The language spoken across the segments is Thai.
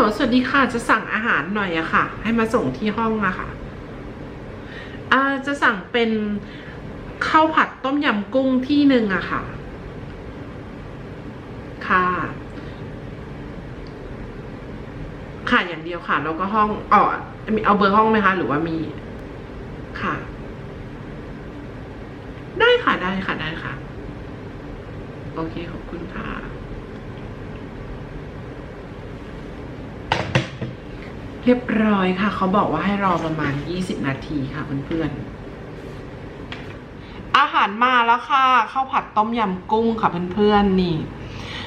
ลสวัสดีค่ะ จะสั่งอาหารหน่อยอะค่ะ ให้มาส่งที่ห้องอะค่ะอ่าจะสั่งเป็นข้าวผัดต้มยำกุ้งที่หนึ่งอะค่ะ ค่ะ ค่ะอย่างเดียวค่ะ แล้วก็ห้องอ๋อมีเอาเบอร์ห้องไหมคะ หรือว่ามี ค่ะ ได้ค่ะได้ค่ะได้ค่ะ โอเคขอบคุณค่ะ เรียบร้อยค่ะ เขาบอกว่าให้รอประมาณ 20 นาทีค่ะเพื่อนๆ อาหารมาแล้วค่ะข้าวผัดต้มยำกุ้งค่ะเพื่อนๆนี่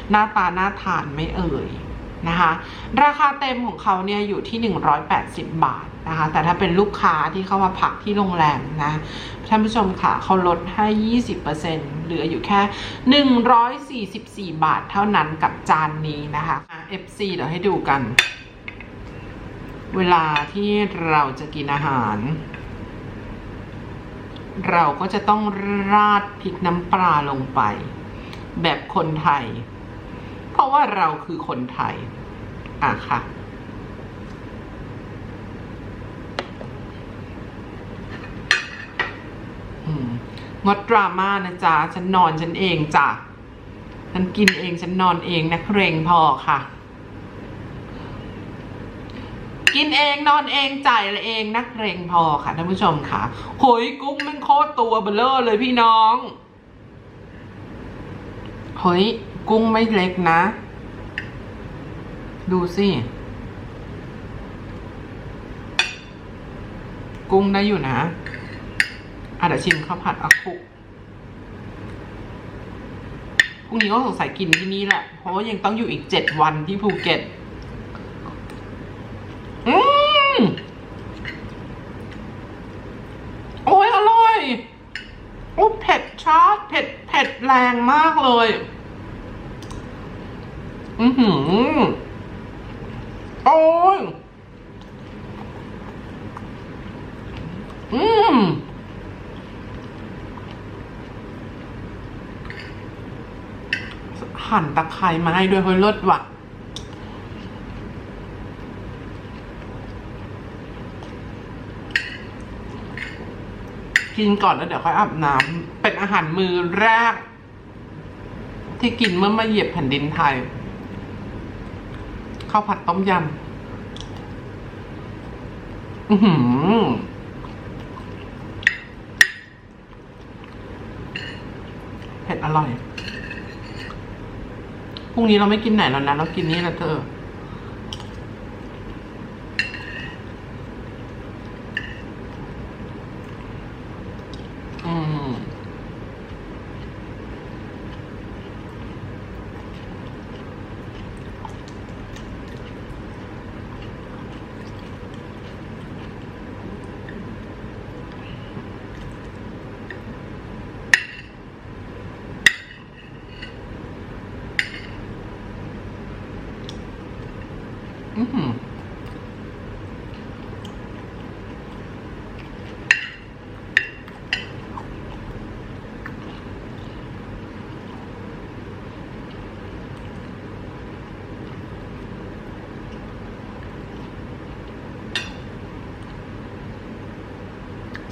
หน้าตาน่าทานไม่เอ่ยนะคะ ราคาเต็มของเขาเนี่ยอยู่ที่ 180 บาทนะคะ แต่ถ้าเป็นลูกค้าที่เข้ามาพักที่โรงแรมนะ ท่านผู้ชมค่ะเขาลดให้ 20%เหลืออยู่แค่ 144 บาทเท่านั้นกับจานนี้นะคะอะ FC เดี๋ยวให้ดูกัน เวลาที่เราจะกินอาหาร เราก็จะต้องราดพริกน้ำปลาลงไป แบบคนไทย เพราะว่าเราคือคนไทย อะค่ะ งดดราม่านะจ๊ะ ฉันนอนฉันเองจ้ะ ฉันกินเองฉันนอนเองนะเครงพอค่ะ กินเองนอนเองจ่ายเองนักเรงพอค่ะท่านผู้ชมค่ะโหยกุ้งมันโคตรตัวเบลเลอร์เลยพี่น้องเฮ้ยกุ้งไม่เล็กนะ ดูสิกุ้งได้อยู่นะอะเดี๋ยวชิมข้าวผัดอาคุพรุ่งนี้ก็สงสัยกินที่นี่แหละ เพราะว่ายังต้องอยู่อีกเจ็ดวันที่ภูเก็ต อืม โอ้ยอร่อย โอ้เผ็ดชาร์เผ็ ดเผ็ดแรงมากเลย อือหือ โอ้ย อืมหั่นตะไคร้มาให้ด้วยเฮ้ยเลิศว่ะ กินก่อนแล้วเดี๋ยวค่อยอาบน้ำเป็นอาหารมือแรก ที่กินเมื่อมาเหยียบแผ่นดินไทยข้าวผัดต้มยำอือหือเผ็ดอร่อย พรุ่งนี้เราไม่กินไหนแล้วนะ เรากินนี่แหละเธอ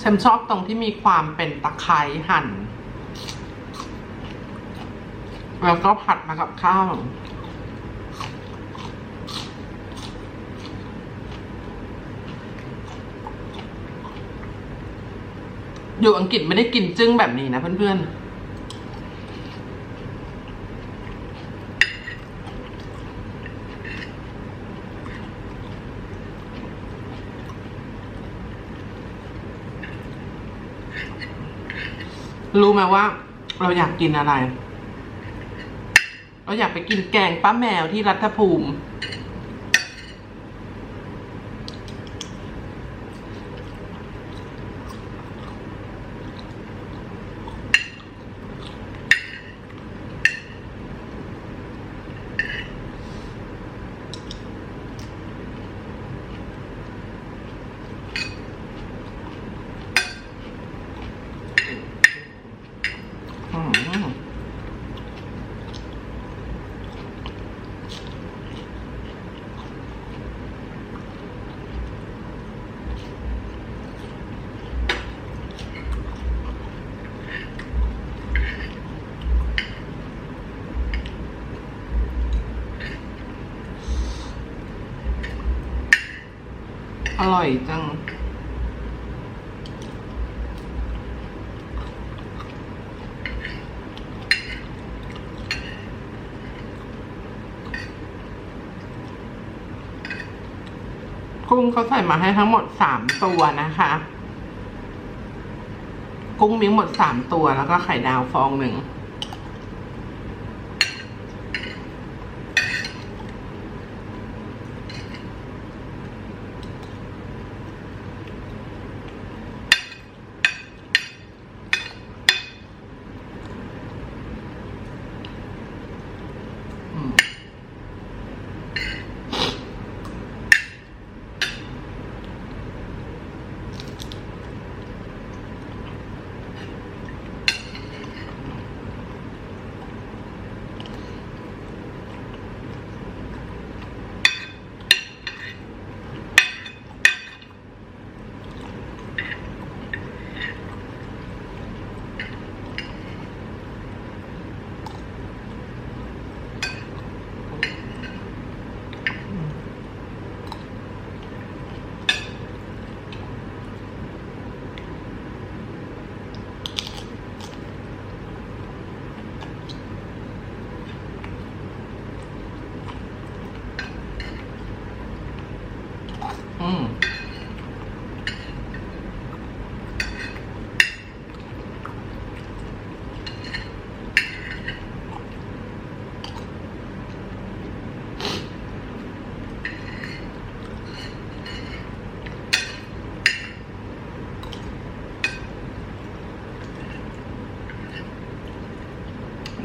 ฉันชอบตรงที่มีความเป็นตะไคร้หั่น แล้วก็ผัดมากับข้าวอยู่อังกฤษไม่ได้กินจึ้งแบบนี้นะเพื่อนๆ รู้ไหมว่า เราอยากกินอะไร เราอยากไปกินแกงป้าแมวที่รัฐภูมิ อร่อยจัง กุ้งเขาใส่มาให้ทั้งหมดสามตัวนะคะ กุ้งมีหมดสามตัวแล้วก็ไข่ดาวฟองหนึ่ง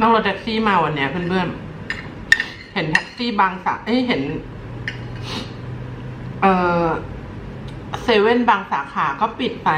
นั่งรถแท็กซี่มาวันเนี้ยเพื่อนๆ เห็นแท็กซี่บางสาเอ้ยเห็น เออเซเว่นบางสาขาก็ปิดไป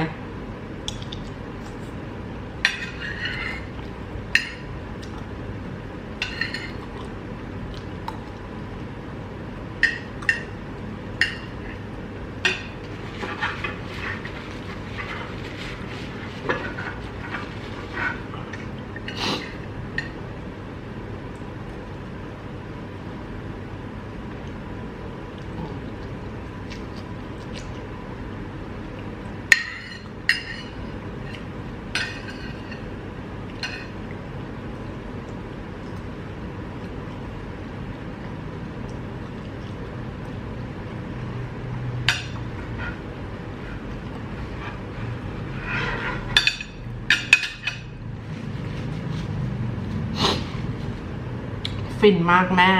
ฟินมากแม่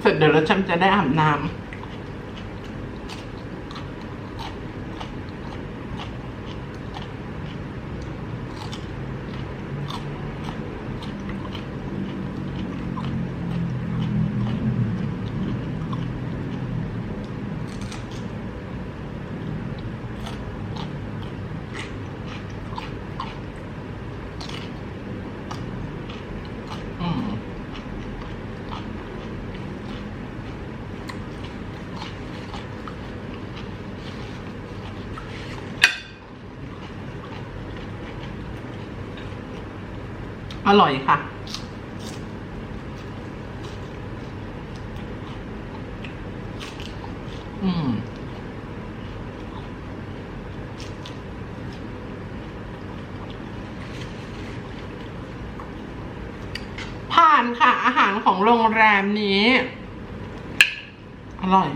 เสร็จเดี๋ยวเราจำจะได้อาบน้ำ อร่อยค่ะ อืม ผ่านค่ะ อาหารของโรงแรมนี้ อร่อย